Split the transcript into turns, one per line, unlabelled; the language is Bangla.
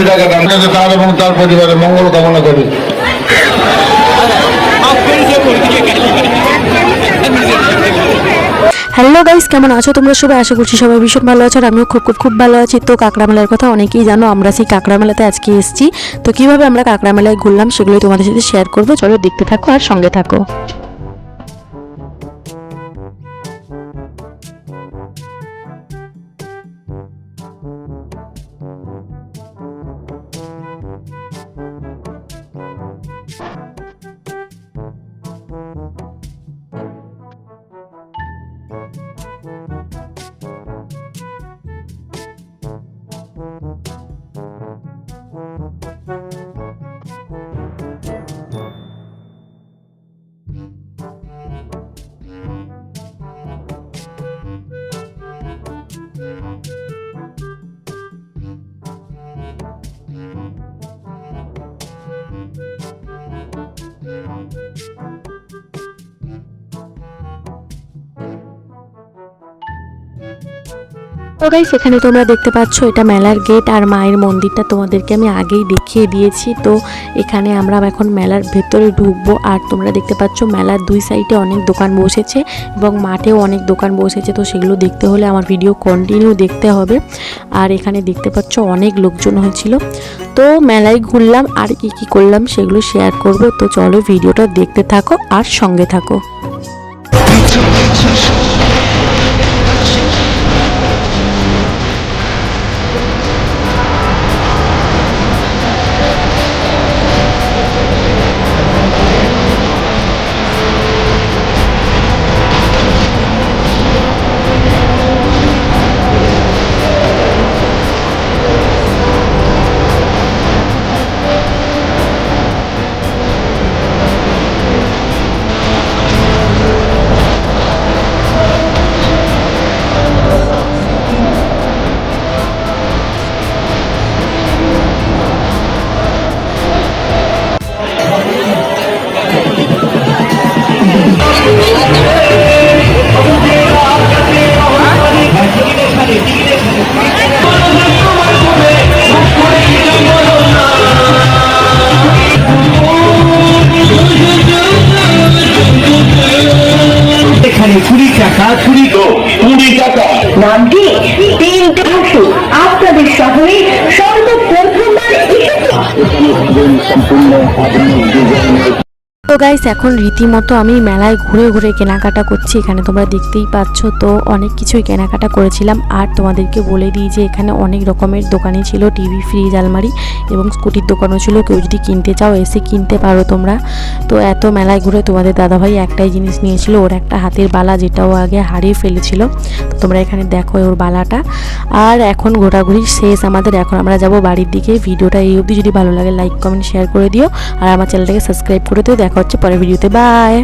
একশো টাকা দাম। আছে তার এবং তার পরিবারের মঙ্গল কামনা করি।
হ্যালো গাইস কেমন আছো তোমরা সবাই? আশা করছি সবাই ভীষণ ভালো আছো আর আমিও খুব খুব খুব ভালো আছি। তো কাঁকড়া মেলার কথা অনেকেই জানো আমরা সেই কাঁকড়া মেলাতে আজকে এসেছি। তো কীভাবে আমরা কাঁকড়া মেলায় ঘুরলাম সেগুলোই তোমাদের সাথে শেয়ার করব। চলো দেখতে থাকো আর সঙ্গে থাকো। তো গাইস এখানে তোমরা দেখতে পাচ্ছ এটা মেলার গেট আর মায়ের মন্দিরটা তোমাদেরকে আমি আগেই দেখিয়ে দিয়েছি। তো এখানে আমরা এখন মেলার ভেতরে ঢুকবো আর তোমরা দেখতে পাচ্ছ মেলার দুই সাইডে অনেক দোকান বসেছে এবং মাঠেও অনেক দোকান বসেছে। তো সেগুলো দেখতে হলে আমার ভিডিও কন্টিনিউ দেখতে হবে। আর এখানে দেখতে পাচ্ছ অনেক লোকজন হয়েছিল। তো মেলায় ঘুরলাম আর কি কি করলাম সেগুলো শেয়ার করব। তো চলো ভিডিওটা দেখতে থাকো আর সঙ্গে থাকো।
টাকা
নামটি তিনটে আপনাদের শহরে সর্বপ্রথমবার এসেছে।
তো গাইস এখন রীতিমতো আমি মেলায় ঘুরে ঘুরে কেনাকাটা করছি। এখানে তোমরা দেখতেই পাচ্ছ, তো অনেক কিছুই কেনাকাটা করেছিলাম। আর তোমাদেরকে বলে দিই যে এখানে অনেক রকমের দোকানই ছিল, টিভি ফ্রিজ আলমারি এবং স্কুটির দোকানও ছিল। কেউ যদি কিনতে চাও, এসে কিনতে পারো তোমরা। তো এত মেলায় ঘুরে তোমাদের দাদাভাই একটাই জিনিস নিয়েছিল, ওর একটা হাতের বালা যেটাও আগে হারিয়ে ফেলেছিল। তোমরা এখানে দেখো ওর বালাটা। আর এখন ঘোরাঘুরি শেষ আমাদের। এখন আমরা যাব বাড়ির দিকে। ভিডিওটা এই অবধি। যদি ভালো লাগে লাইক কমেন্ট শেয়ার করে দিও। আর আমার চ্যানেলটাকে সাবস্ক্রাইব করে দিও। দেখা হচ্ছে পরের ভিডিওতে বাই